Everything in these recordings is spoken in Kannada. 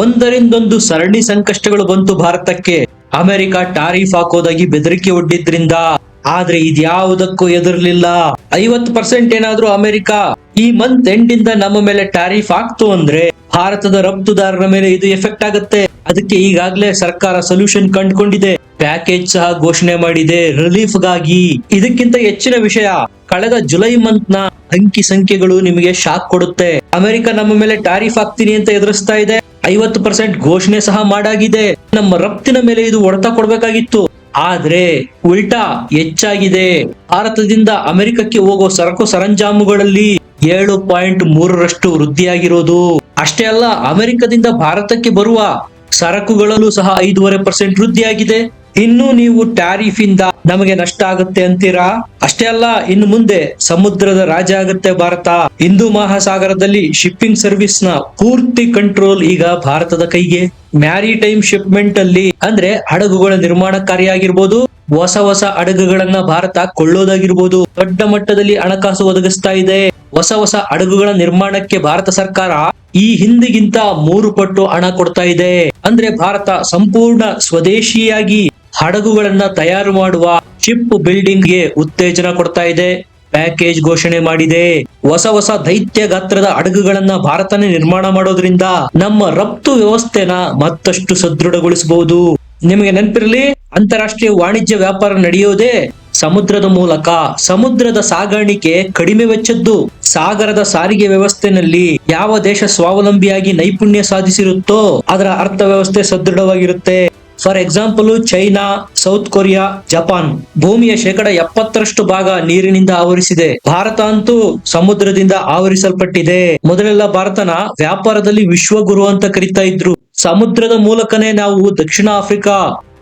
ಒಂದರಿಂದೊಂದು ಸರಣಿ ಸಂಕಷ್ಟಗಳು ಬಂತು ಭಾರತಕ್ಕೆ. ಅಮೆರಿಕ ಟಾರಿಫ್ ಹಾಕೋದಾಗಿ ಬೆದರಿಕೆ ಒಡ್ಡಿದ್ರಿಂದ. ಆದ್ರೆ ಇದ್ಯಾವುದಕ್ಕೂ ಎದುರಲಿಲ್ಲ ಐವತ್ತು ಪರ್ಸೆಂಟ್ ಏನಾದ್ರೂ ಅಮೆರಿಕ ಈ ಮಂತ್ ಎಂಡ್ ಇಂದ ನಮ್ಮ ಮೇಲೆ ಟಾರಿಫ್ ಆಗ್ತು ಅಂದ್ರೆ ಭಾರತದ ರಫ್ತುದಾರರ ಮೇಲೆ ಇದು ಎಫೆಕ್ಟ್ ಆಗುತ್ತೆ. ಅದಕ್ಕೆ ಈಗಾಗಲೇ ಸರ್ಕಾರ ಸೊಲ್ಯೂಷನ್ ಕಂಡುಕೊಂಡಿದೆ. ಪ್ಯಾಕೇಜ್ ಸಹ ಘೋಷಣೆ ಮಾಡಿದೆ. ರಿಲೀಫ್ಗಾಗಿ ಇದಕ್ಕಿಂತ ಹೆಚ್ಚಿನ ವಿಷಯ, ಕಳೆದ ಜುಲೈ ಮಂತ್ನ ಅಂಕಿ ಸಂಖ್ಯೆಗಳು ನಿಮಗೆ ಶಾಕ್ ಕೊಡುತ್ತೆ. ಅಮೆರಿಕ ನಮ್ಮ ಮೇಲೆ ಟಾರಿಫ್ ಹಾಕ್ತೀನಿ ಅಂತ ಎದುರಿಸ್ತಾ ಇದೆ. ಐವತ್ತು ಪರ್ಸೆಂಟ್ ಘೋಷಣೆ ಸಹ ಮಾಡಾಗಿದೆ. ನಮ್ಮ ರಫ್ತಿನ ಮೇಲೆ ಇದು ಹೊಡೆತ ಕೊಡ್ಬೇಕಾಗಿತ್ತು. ಆದ್ರೆ ಉಲ್ಟಾ ಹೆಚ್ಚಾಗಿದೆ. ಭಾರತದಿಂದ ಅಮೆರಿಕಕ್ಕೆ ಹೋಗೋ ಸರಕು ಸರಂಜಾಮುಗಳಲ್ಲಿ ಏಳು ಪಾಯಿಂಟ್ ಮೂರರಷ್ಟು ವೃದ್ಧಿಯಾಗಿರೋದು. ಅಷ್ಟೇ ಅಲ್ಲ, ಅಮೆರಿಕದಿಂದ ಭಾರತಕ್ಕೆ ಬರುವ ಸರಕುಗಳಲ್ಲೂ ಸಹ ಐದೂವರೆ ಪರ್ಸೆಂಟ್ ವೃದ್ಧಿಯಾಗಿದೆ. ಇನ್ನು ನೀವು ಟ್ಯಾರಿಫ್ ಇಂದ ನಮಗೆ ನಷ್ಟ ಆಗುತ್ತೆ ಅಂತೀರಾ? ಅಷ್ಟೇ ಅಲ್ಲ, ಇನ್ನು ಮುಂದೆ ಸಮುದ್ರದ ರಾಜ ಆಗುತ್ತೆ ಭಾರತ. ಹಿಂದೂ ಮಹಾಸಾಗರದಲ್ಲಿ ಶಿಪ್ಪಿಂಗ್ ಸರ್ವಿಸ್ನ ಪೂರ್ತಿ ಕಂಟ್ರೋಲ್ ಈಗ ಭಾರತದ ಕೈಗೆ. ಮ್ಯಾರಿಟೈಮ್ ಶಿಪ್ಮೆಂಟ್ ಅಲ್ಲಿ ಅಂದ್ರೆ ಹಡಗುಗಳ ನಿರ್ಮಾಣ ಕಾರ್ಯ ಆಗಿರ್ಬೋದು ಹೊಸ ಹೊಸ ಹಡಗುಗಳನ್ನ ಭಾರತ ಕೊಳ್ಳೋದಾಗಿರ್ಬೋದು. ದೊಡ್ಡ ಮಟ್ಟದಲ್ಲಿ ಹಣಕಾಸು ಒದಗಿಸ್ತಾ ಇದೆ. ಹೊಸ ಹೊಸ ಹಡಗುಗಳ ನಿರ್ಮಾಣಕ್ಕೆ ಭಾರತ ಸರ್ಕಾರ ಈ ಹಿಂದಿಗಿಂತ ಮೂರು ಪಟ್ಟು ಹಣ ಕೊಡ್ತಾ ಇದೆ. ಅಂದ್ರೆ ಭಾರತ ಸಂಪೂರ್ಣ ಸ್ವದೇಶಿಯಾಗಿ ಹಡಗುಗಳನ್ನ ತಯಾರು ಮಾಡುವ ಶಿಪ್ ಬಿಲ್ಡಿಂಗ್ಗೆ ಉತ್ತೇಜನ ಕೊಡ್ತಾ ಇದೆ. ಪ್ಯಾಕೇಜ್ ಘೋಷಣೆ ಮಾಡಿದೆ. ಹೊಸ ಹೊಸ ದೈತ್ಯ ಗಾತ್ರದ ಹಡಗುಗಳನ್ನ ಭಾರತನೇ ನಿರ್ಮಾಣ ಮಾಡೋದ್ರಿಂದ ನಮ್ಮ ರಫ್ತು ವ್ಯವಸ್ಥೆನ ಮತ್ತಷ್ಟು ಸದೃಢಗೊಳಿಸಬಹುದು. ನಿಮಗೆ ನೆನಪಿರಲಿ, ಅಂತಾರಾಷ್ಟ್ರೀಯ ವಾಣಿಜ್ಯ ವ್ಯಾಪಾರ ನಡೆಯೋದೇ ಸಮುದ್ರದ ಮೂಲಕ, ಸಮುದ್ರದ ಸಾಗಾಣಿಕೆ ಕಡಿಮೆ ವೆಚ್ಚದ್ದು ಸಾಗರದ ಸಾರಿಗೆ ವ್ಯವಸ್ಥೆನಲ್ಲಿ ಯಾವ ದೇಶ ಸ್ವಾವಲಂಬಿಯಾಗಿ ನೈಪುಣ್ಯ ಸಾಧಿಸಿರುತ್ತೋ ಅದರ ಅರ್ಥವ್ಯವಸ್ಥೆ ಸದೃಢವಾಗಿರುತ್ತೆ. For example China South Korea Japan ಭೂಮಿಯ ಶೇಕಡ ಎಪ್ಪತ್ತರಷ್ಟು ಭಾಗ ನೀರಿನಿಂದ ಆವರಿಸಿದೆ. ಭಾರತ ಅಂತೂ ಸಮುದ್ರದಿಂದ ಆವರಿಸಲ್ಪಟ್ಟಿದೆ. ಮೊದಲೆಲ್ಲ ಭಾರತನ ವ್ಯಾಪಾರದಲ್ಲಿ ವಿಶ್ವಗುರು ಅಂತ ಕರಿತಾ ಇದ್ರು. ಸಮುದ್ರದ ಮೂಲಕನೇ ನಾವು ದಕ್ಷಿಣ ಆಫ್ರಿಕಾ,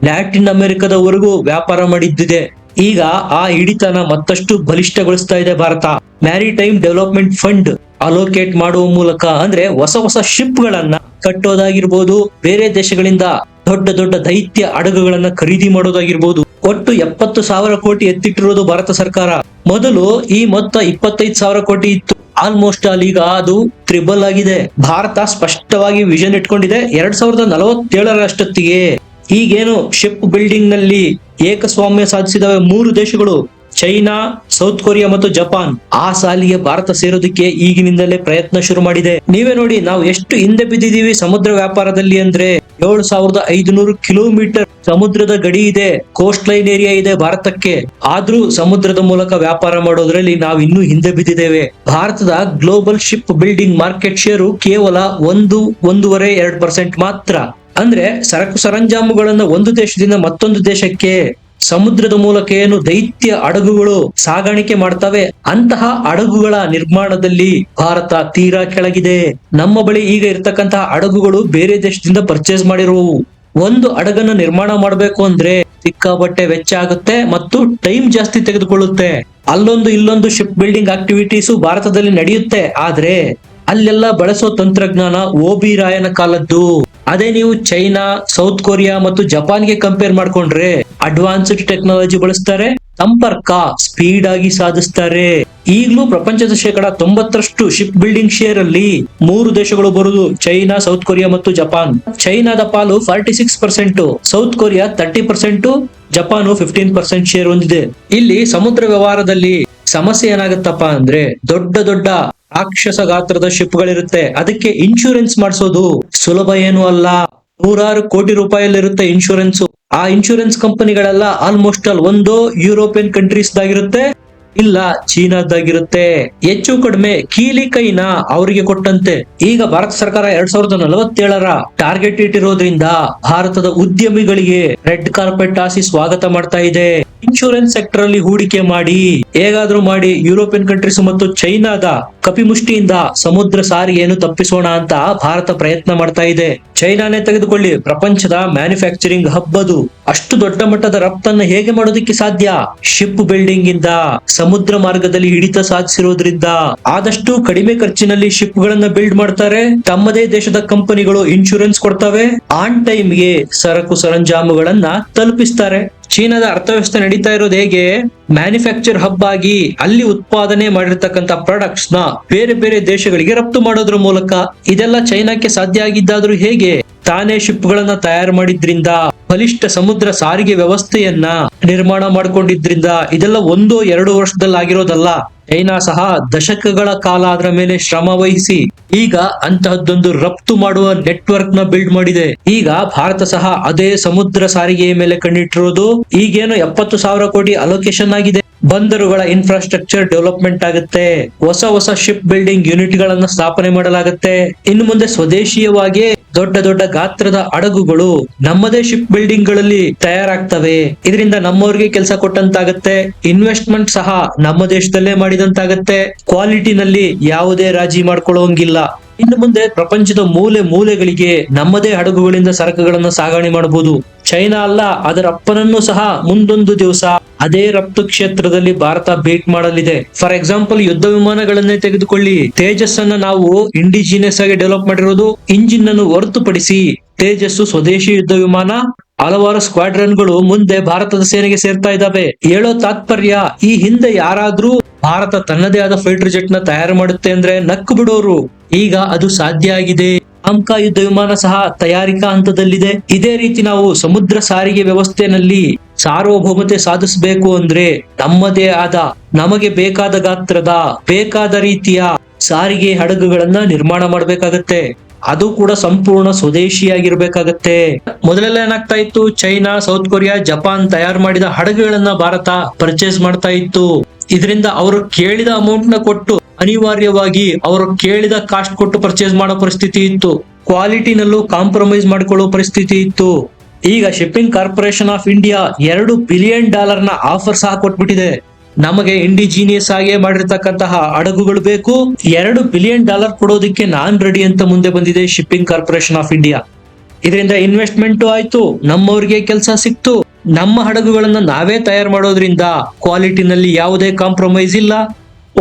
ಲ್ಯಾಟಿನ್ ಅಮೆರಿಕದವರೆಗೂ ವ್ಯಾಪಾರ ಮಾಡಿದ್ದಿದೆ. ಈಗ ಆ ಹಿಡಿತನ ಮತ್ತಷ್ಟು ಬಲಿಷ್ಠಗೊಳಿಸ್ತಾ ಇದೆ Bharat. Maritime development fund allocate ಮಾಡುವ ಮೂಲಕ ಅಂದ್ರೆ ಹೊಸ ಹೊಸ ಶಿಪ್ ಗಳನ್ನ ಕಟ್ಟೋದಾಗಿರ್ಬೋದು, ಬೇರೆ ದೇಶಗಳಿಂದ ದೊಡ್ಡ ದೊಡ್ಡ ದೈತ್ಯ ಹಡಗುಗಳನ್ನ ಖರೀದಿ ಮಾಡೋದಾಗಿರ್ಬೋದು. ಒಟ್ಟು ಎಪ್ಪತ್ತು ಸಾವಿರ ಕೋಟಿ ಎತ್ತಿಟ್ಟಿರೋದು ಭಾರತ ಸರ್ಕಾರ. ಮೊದಲು ಈ ಮೊತ್ತ ಇಪ್ಪತ್ತೈದು ಸಾವಿರ ಕೋಟಿ ಇತ್ತು. ಆಲ್ಮೋಸ್ಟ್ ಆಲ್ ಈಗ ಅದು ತ್ರಿಬಲ್ ಆಗಿದೆ. ಭಾರತ ಸ್ಪಷ್ಟವಾಗಿ ವಿಷನ್ ಇಟ್ಕೊಂಡಿದೆ. ಎರಡ್ ಸಾವಿರದ ನಲವತ್ತೇಳರಷ್ಟೊತ್ತಿಗೆ. ಈಗೇನು ಶಿಪ್ ಬಿಲ್ಡಿಂಗ್ನಲ್ಲಿ ಏಕಸ್ವಾಮ್ಯ ಸಾಧಿಸಿದವೆ ಮೂರು ದೇಶಗಳು. ಚೈನಾ, ಸೌತ್ ಕೊರಿಯಾ ಮತ್ತು ಜಪಾನ್. ಆ ಸಾಲಿಗೆ ಭಾರತ ಸೇರೋದಕ್ಕೆ ಈಗಿನಿಂದಲೇ ಪ್ರಯತ್ನ ಶುರು ಮಾಡಿದೆ. ನೀವೇ ನೋಡಿ, ನಾವು ಎಷ್ಟು ಹಿಂದೆ ಬಿದ್ದಿದೀವಿ ಸಮುದ್ರ ವ್ಯಾಪಾರದಲ್ಲಿ ಅಂದ್ರೆ. ಏಳು ಸಾವಿರದ ಐದುನೂರು ಕಿಲೋಮೀಟರ್ ಸಮುದ್ರದ ಗಡಿ ಇದೆ ಕೋಸ್ಟ್ ಲೈನ್ ಏರಿಯಾ ಇದೆ ಭಾರತಕ್ಕೆ. ಆದ್ರೂ ಸಮುದ್ರದ ಮೂಲಕ ವ್ಯಾಪಾರ ಮಾಡೋದ್ರಲ್ಲಿ ನಾವು ಇನ್ನೂ ಹಿಂದೆ ಬಿದ್ದಿದ್ದೇವೆ. ಭಾರತದ global ship building market share ಕೇವಲ ಒಂದು, ಒಂದೂವರೆ, ಎರಡು ಪರ್ಸೆಂಟ್ ಮಾತ್ರ. ಅಂದ್ರೆ ಸರಕು ಸರಂಜಾಮುಗಳನ್ನ ಒಂದು ದೇಶದಿಂದ ಮತ್ತೊಂದು ದೇಶಕ್ಕೆ ಸಮುದ್ರದ ಮೂಲಕ ಏನು ದೈತ್ಯ ಹಡಗುಗಳು ಸಾಗಾಣಿಕೆ ಮಾಡ್ತವೆ, ಅಂತಹ ಹಡಗುಗಳ ನಿರ್ಮಾಣದಲ್ಲಿ ಭಾರತ ತೀರಾ ಕೆಳಗಿದೆ. ನಮ್ಮ ಬಳಿ ಈಗ ಇರ್ತಕ್ಕಂತಹ ಹಡಗುಗಳು ಬೇರೆ ದೇಶದಿಂದ ಪರ್ಚೇಸ್ ಮಾಡಿರುವವು. ಒಂದು ಹಡಗನ್ನ ನಿರ್ಮಾಣ ಮಾಡಬೇಕು ಅಂದ್ರೆ ಸಿಕ್ಕಾಪಟ್ಟೆ ವೆಚ್ಚ ಆಗುತ್ತೆ ಮತ್ತು ಟೈಮ್ ಜಾಸ್ತಿ ತೆಗೆದುಕೊಳ್ಳುತ್ತೆ. ಅಲ್ಲೊಂದು ಇಲ್ಲೊಂದು ಶಿಪ್ ಬಿಲ್ಡಿಂಗ್ ಆಕ್ಟಿವಿಟೀಸ್ ಭಾರತದಲ್ಲಿ ನಡೆಯುತ್ತೆ. ಆದ್ರೆ ಅಲ್ಲೆಲ್ಲ ಬಳಸೋ ತಂತ್ರಜ್ಞಾನ ಓಬಿ ರಾಯನ ಕಾಲದ್ದು. ಅದೇ ನೀವು ಚೈನಾ, ಸೌತ್ ಕೊರಿಯಾ ಮತ್ತು ಜಪಾನ್ಗೆ ಕಂಪೇರ್ ಮಾಡ್ಕೊಂಡ್ರೆ ಅಡ್ವಾನ್ಸ್ಡ್ ಟೆಕ್ನಾಲಜಿ ಬಳಸ್ತಾರೆ ಸಂಪರ್ಕ ಸ್ಪೀಡ್ ಆಗಿ ಸಾಧಿಸ್ತಾರೆ. ಈಗಲೂ ಪ್ರಪಂಚದ ಶೇಕಡ ತೊಂಬತ್ತರಷ್ಟು ಶಿಪ್ ಬಿಲ್ಡಿಂಗ್ ಶೇರ್ ಅಲ್ಲಿ ಮೂರು ದೇಶಗಳು ಬರುದು, ಚೈನಾ, ಸೌತ್ ಕೊರಿಯಾ ಮತ್ತು ಜಪಾನ್. ಚೈನಾದ ಪಾಲು forty six percent South Korea thirty percent Japan fifteen percent share ಹೊಂದಿದೆ. ಇಲ್ಲಿ ಸಮುದ್ರ ವ್ಯವಹಾರದಲ್ಲಿ ಸಮಸ್ಯೆ ಏನಾಗುತ್ತಪ್ಪ ಅಂದ್ರೆ ದೊಡ್ಡ ದೊಡ್ಡ ರಾಕ್ಷಸ ಗಾತ್ರದ ಶಿಪ್ ಗಳಿರುತ್ತೆ ಅದಕ್ಕೆ ಇನ್ಶೂರೆನ್ಸ್ ಮಾಡಿಸೋದು ಸುಲಭ ಏನು ಅಲ್ಲ. ನೂರಾರು ಕೋಟಿ ರೂಪಾಯಲ್ಲಿರುತ್ತೆ ಇನ್ಶೂರೆನ್ಸ್ ಆ ಇನ್ಶೂರೆನ್ಸ್ ಕಂಪನಿಗಳೆಲ್ಲ ಆಲ್ಮೋಸ್ಟ್ ಆಲ್ ಒಂದು ಯುರೋಪಿಯನ್ ಕಂಟ್ರೀಸ್ ದಾಗಿರುತ್ತೆ ಇಲ್ಲ ಚೀನಾದಾಗಿರುತ್ತೆ. ಹೆಚ್ಚು ಕಡಿಮೆ ಕೀಲಿ ಕೈನ ಅವರಿಗೆ ಕೊಟ್ಟಂತೆ. ಈಗ ಭಾರತ ಸರ್ಕಾರ ಎರಡ್ ಸಾವಿರದ ನಲವತ್ತೇಳರ ಟಾರ್ಗೆಟ್ ಇಟ್ಟಿರೋದ್ರಿಂದ ಭಾರತದ ಉದ್ಯಮಿಗಳಿಗೆ ರೆಡ್ ಕಾರ್ಪೆಟ್ ಹಾಸಿ ಸ್ವಾಗತ ಮಾಡ್ತಾ ಇದೆ. ಇನ್ಶೂರೆನ್ಸ್ ಸೆಕ್ಟರ್ ಅಲ್ಲಿ ಹೂಡಿಕೆ ಮಾಡಿ, ಹೇಗಾದ್ರೂ ಮಾಡಿ ಯುರೋಪಿಯನ್ ಕಂಟ್ರೀಸ್ ಮತ್ತು ಚೈನಾದ ಕಪಿಮುಷ್ಟಿಯಿಂದ ಸಮುದ್ರ ಸಾರಿಗೆಯನ್ನು ತಪ್ಪಿಸೋಣ ಅಂತ ಭಾರತ ಪ್ರಯತ್ನ ಮಾಡ್ತಾ ಇದೆ. ಚೈನಾನೇ ತೆಗೆದುಕೊಳ್ಳಿ, ಪ್ರಪಂಚದ ಮ್ಯಾನುಫ್ಯಾಕ್ಚರಿಂಗ್ ಹಬ್ ಅದು ಅಷ್ಟು ದೊಡ್ಡ ಮಟ್ಟದ ರಫ್ತನ್ನ ಹೇಗೆ ಮಾಡೋದಕ್ಕೆ ಸಾಧ್ಯ? ಶಿಪ್ ಬಿಲ್ಡಿಂಗ್ ಇಂದ ಸಮುದ್ರ ಮಾರ್ಗದಲ್ಲಿ ಹಿಡಿತ ಸಾಧಿಸಿರೋದ್ರಿಂದ. ಆದಷ್ಟು ಕಡಿಮೆ ಖರ್ಚಿನಲ್ಲಿ ಶಿಪ್ ಗಳನ್ನ ಬಿಲ್ಡ್ ಮಾಡ್ತಾರೆ. ತಮ್ಮದೇ ದೇಶದ ಕಂಪನಿಗಳು ಇನ್ಶೂರೆನ್ಸ್ ಕೊಡ್ತವೆ. ಆನ್ ಟೈಮ್ಗೆ ಸರಕು ಸರಂಜಾಮುಗಳನ್ನ ತಲುಪಿಸ್ತಾರೆ. ಚೀನಾದ ಅರ್ಥವ್ಯವಸ್ಥೆ ನಡೀತಾ ಇರೋದು ಹೇಗೆ? ಮ್ಯಾನುಫ್ಯಾಕ್ಚರ್ ಹಬ್ ಆಗಿ ಅಲ್ಲಿ ಉತ್ಪಾದನೆ ಮಾಡಿರ್ತಕ್ಕಂಥ ಪ್ರಾಡಕ್ಟ್ಸ್ನ ಬೇರೆ ಬೇರೆ ದೇಶಗಳಿಗೆ ರಫ್ತು ಮಾಡೋದ್ರ ಮೂಲಕ ಇದೆಲ್ಲ ಚೈನಾಕ್ಕೆ ಸಾಧ್ಯ ಆಗಿದ್ದಾದ್ರೂ ಹೇಗೆ? ತಾನೇ ಶಿಪ್ ಗಳನ್ನ ತಯಾರು ಮಾಡಿದ್ರಿಂದ, ಬಲಿಷ್ಠ ಸಮುದ್ರ ಸಾರಿಗೆ ವ್ಯವಸ್ಥೆಯನ್ನ ನಿರ್ಮಾಣ ಮಾಡ್ಕೊಂಡಿದ್ರಿಂದ ಇದೆಲ್ಲ ಒಂದು, ಎರಡು ವರ್ಷದಲ್ಲಿ ಆಗಿರೋದಲ್ಲ ಚೈನಾ ಸಹ ದಶಕಗಳ ಕಾಲ ಅದರ ಮೇಲೆ ಶ್ರಮ ವಹಿಸಿ ಈಗ ಅಂತಹದ್ದೊಂದು ರಫ್ತು ಮಾಡುವ ನೆಟ್ವರ್ಕ್ನ ಬಿಲ್ಡ್ ಮಾಡಿದೆ. ಈಗ ಭಾರತ ಸಹ ಅದೇ ಸಮುದ್ರ ಸಾರಿಗೆಯ ಮೇಲೆ ಕಣ್ಣಿಟ್ಟಿರೋದು. ಈಗೇನು ಎಪ್ಪತ್ತು ಸಾವಿರ ಕೋಟಿ ಅಲೋಕೇಶನ್ ಆಗಿದೆ. ಬಂದರುಗಳ ಇನ್ಫ್ರಾಸ್ಟ್ರಕ್ಚರ್ ಡೆವಲಪ್ಮೆಂಟ್ ಆಗುತ್ತೆ. ಹೊಸ ಹೊಸ ಶಿಪ್ ಬಿಲ್ಡಿಂಗ್ ಯೂನಿಟ್ ಗಳನ್ನ ಸ್ಥಾಪನೆ ಮಾಡಲಾಗುತ್ತೆ. ಇನ್ನು ಮುಂದೆ ಸ್ವದೇಶೀಯವಾಗಿ ದೊಡ್ಡ ದೊಡ್ಡ ಗಾತ್ರದ ಹಡಗುಗಳು ನಮ್ಮದೇ ಶಿಪ್ ಬಿಲ್ಡಿಂಗ್ಗಳಲ್ಲಿ ತಯಾರಾಗ್ತವೆ. ಇದರಿಂದ ನಮ್ಮವ್ರಿಗೆ ಕೆಲಸ ಕೊಟ್ಟಂತಾಗತ್ತೆ. ಇನ್ವೆಸ್ಟ್ಮೆಂಟ್ ಸಹ ನಮ್ಮ ದೇಶದಲ್ಲೇ ಮಾಡಿದಂತಾಗತ್ತೆ. ಕ್ವಾಲಿಟಿನಲ್ಲಿ ಯಾವುದೇ ರಾಜಿ ಮಾಡ್ಕೊಳ್ಳೋಂಗಿಲ್ಲ. ಇನ್ನು ಮುಂದೆ ಪ್ರಪಂಚದ ಮೂಲೆ ಮೂಲೆಗಳಿಗೆ ನಮ್ಮದೇ ಹಡಗುಗಳಿಂದ ಸರಕುಗಳನ್ನ ಸಾಗಣೆ ಮಾಡಬಹುದು. ಚೈನಾ ಅಲ್ಲ, ಅದರ ಅಪ್ಪನನ್ನು ಸಹ ಮುಂದೊಂದು ದಿವಸ ಅದೇ ರಫ್ತು ಕ್ಷೇತ್ರದಲ್ಲಿ ಭಾರತ ಭೇಟ್ ಮಾಡಲಿದೆ. ಫಾರ್ ಎಕ್ಸಾಂಪಲ್ ಯುದ್ಧ ವಿಮಾನಗಳನ್ನೇ ತೆಗೆದುಕೊಳ್ಳಿ. ತೇಜಸ್ ಅನ್ನ ನಾವು ಇಂಡಿಜಿನಿಯಸ್ ಆಗಿ ಡೆವಲಪ್ ಮಾಡಿರೋದು ಇಂಜಿನ್ ಅನ್ನು ಹೊರತುಪಡಿಸಿ ತೇಜಸ್ಸು ಸ್ವದೇಶಿ ಯುದ್ಧ ವಿಮಾನ, ಹಲವಾರು ಸ್ಕ್ವಾಡ್ರನ್ಗಳು ಮುಂದೆ ಭಾರತದ ಸೇನೆಗೆ ಸೇರ್ತಾ ಇದ್ದಾವೆ. ಹೇಳೋ ತಾತ್ಪರ್ಯ, ಈ ಹಿಂದೆ ಯಾರಾದ್ರೂ ಭಾರತ ತನ್ನದೇ ಆದ ಫೈಟರ್ ಜೆಟ್ನ ತಯಾರು ಮಾಡುತ್ತೆ ಅಂದ್ರೆ ನಕ್ಕು ಬಿಡೋರು. ಈಗ ಅದು ಸಾಧ್ಯ ಆಗಿದೆ. ಆಮ್ಕ ಯುದ್ಧ ವಿಮಾನ ಸಹ ತಯಾರಿಕಾ ಹಂತದಲ್ಲಿದೆ. ಇದೇ ರೀತಿ ನಾವು ಸಮುದ್ರ ಸಾರಿಗೆ ವ್ಯವಸ್ಥೆನಲ್ಲಿ ಸಾರ್ವಭೌಮತೆ ಸಾಧಿಸಬೇಕು ಅಂದ್ರೆ ನಮ್ಮದೇ ಆದ ನಮಗೆ ಬೇಕಾದ ಗಾತ್ರದ ಬೇಕಾದ ರೀತಿಯ ಸಾರಿಗೆ ಹಡಗುಗಳನ್ನ ನಿರ್ಮಾಣ ಮಾಡಬೇಕಾಗತ್ತೆ. ಅದು ಕೂಡ ಸಂಪೂರ್ಣ ಸ್ವದೇಶಿಯಾಗಿರ್ಬೇಕಾಗತ್ತೆ. ಮೊದಲೆಲ್ಲ ಏನಾಗ್ತಾ ಇತ್ತು? ಚೈನಾ, ಸೌತ್ ಕೊರಿಯಾ, ಜಪಾನ್ ತಯಾರು ಮಾಡಿದ ಹಡಗುಗಳನ್ನ ಭಾರತ ಪರ್ಚೇಸ್ ಮಾಡ್ತಾ ಇತ್ತು. ಇದರಿಂದ ಅವರು ಕೇಳಿದ ಅಮೌಂಟ್ನ ಕೊಟ್ಟು ಅನಿವಾರ್ಯವಾಗಿ ಅವರು ಕೇಳಿದ ಕಾಸ್ಟ್ ಕೊಟ್ಟು ಪರ್ಚೇಸ್ ಮಾಡೋ ಪರಿಸ್ಥಿತಿ ಇತ್ತು. ಕ್ವಾಲಿಟಿನಲ್ಲೂ ಕಾಂಪ್ರಮೈಸ್ ಮಾಡ್ಕೊಳ್ಳೋ ಪರಿಸ್ಥಿತಿ ಇತ್ತು. ಈಗ ಶಿಪ್ಪಿಂಗ್ ಕಾರ್ಪೊರೇಷನ್ ಆಫ್ ಇಂಡಿಯಾ ಎರಡು ಬಿಲಿಯನ್ ಡಾಲರ್ನ ಆಫರ್ ಸಹ ಕೊಟ್ಬಿಟ್ಟಿದೆ. ನಮಗೆ ಇಂಡಿಜಿನಿಯಸ್ ಆಗೇ ಮಾಡಿರ್ತಕ್ಕಂತಹ ಹಡಗುಗಳು ಬೇಕು. ಎರಡು ಬಿಲಿಯನ್ ಡಾಲರ್ ಕೊಡೋದಕ್ಕೆ ನಾನ್ ರೆಡಿ ಅಂತ ಮುಂದೆ ಬಂದಿದೆ ಶಿಪ್ಪಿಂಗ್ ಕಾರ್ಪೊರೇಷನ್ ಆಫ್ ಇಂಡಿಯಾ ಇದರಿಂದ ಇನ್ವೆಸ್ಟ್ಮೆಂಟ್ ಆಯ್ತು, ನಮ್ಮವ್ರಿಗೆ ಕೆಲಸ ಸಿಕ್ತು. ನಮ್ಮ ಹಡಗುಗಳನ್ನ ನಾವೇ ತಯಾರು ಮಾಡೋದ್ರಿಂದ ಕ್ವಾಲಿಟಿನಲ್ಲಿ ಯಾವುದೇ ಕಾಂಪ್ರಮೈಸ್ ಇಲ್ಲ.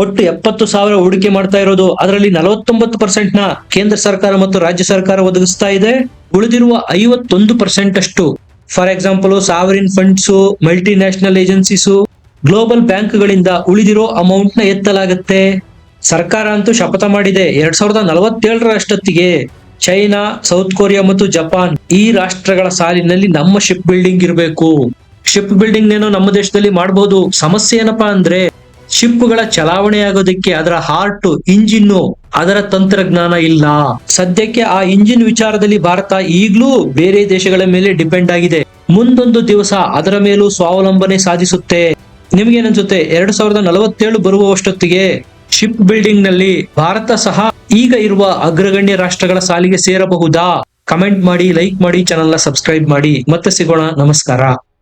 ಒಟ್ಟು ಎಪ್ಪತ್ತು ಸಾವಿರ ಹೂಡಿಕೆ ಮಾಡ್ತಾ ಇರೋದು. ಅದರಲ್ಲಿ ನಲವತ್ತೊಂಬತ್ತು ಪರ್ಸೆಂಟ್ನ ಕೇಂದ್ರ ಸರ್ಕಾರ ಮತ್ತು ರಾಜ್ಯ ಸರ್ಕಾರ ಒದಗಿಸ್ತಾ ಇದೆ. ಉಳಿದಿರುವ ಐವತ್ತೊಂದು ಪರ್ಸೆಂಟ್ ಅಷ್ಟು. For example sovereign funds multi national agencies global ಬ್ಯಾಂಕ್ಗಳಿಂದ ಉಳಿದಿರೋ ಅಮೌಂಟ್ನ ಎತ್ತಲಾಗುತ್ತೆ. ಸರ್ಕಾರ ಅಂತೂ ಶಪಥ ಮಾಡಿದೆ. ಎರಡ್ ಸಾವಿರದ ನಲವತ್ತೇಳರ ಅಷ್ಟೊತ್ತಿಗೆ ಚೈನಾ, ಸೌತ್ ಕೊರಿಯಾ ಮತ್ತು ಜಪಾನ್ ಈ ರಾಷ್ಟ್ರಗಳ ಸಾಲಿನಲ್ಲಿ ನಮ್ಮ ಶಿಪ್ ಬಿಲ್ಡಿಂಗ್ ಇರಬೇಕು. ಶಿಪ್ ಬಿಲ್ಡಿಂಗ್ ಏನೋ ನಮ್ಮ ದೇಶದಲ್ಲಿ ಮಾಡಬಹುದು ಸಮಸ್ಯೆ ಏನಪ್ಪಾ ಅಂದ್ರೆ ಶಿಪ್ಗಳ ಚಲಾವಣೆ ಆಗೋದಕ್ಕೆ ಅದರ ಹಾರ್ಟ್ ಇಂಜಿನ್ ಅದರ ತಂತ್ರಜ್ಞಾನ ಇಲ್ಲ. ಸದ್ಯಕ್ಕೆ ಆ ಇಂಜಿನ್ ವಿಚಾರದಲ್ಲಿ ಭಾರತ ಈಗಲೂ ಬೇರೆ ದೇಶಗಳ ಮೇಲೆ ಡಿಪೆಂಡ್ ಆಗಿದೆ. ಮುಂದೊಂದು ದಿವಸ ಅದರ ಮೇಲೂ ಸ್ವಾವಲಂಬನೆ ಸಾಧಿಸುತ್ತೆ. ನಿಮ್ಗೇನನ್ಸುತ್ತೆ ಎರಡ್ ಸಾವಿರದ ನಲವತ್ತೇಳು ಬರುವಷ್ಟೊತ್ತಿಗೆ ಶಿಪ್ ಬಿಲ್ಡಿಂಗ್ನಲ್ಲಿ ಭಾರತ ಸಹ ಈಗ ಇರುವ ಅಗ್ರಗಣ್ಯ ರಾಷ್ಟ್ರಗಳ ಸಾಲಿಗೆ ಸೇರಬಹುದಾ? ಕಮೆಂಟ್ ಮಾಡಿ, ಲೈಕ್ ಮಾಡಿ ಚಾನಲ್ನ ಸಬ್ಸ್ಕ್ರೈಬ್ ಮಾಡಿ. ಮತ್ತೆ ಸಿಗೋಣ. ನಮಸ್ಕಾರ.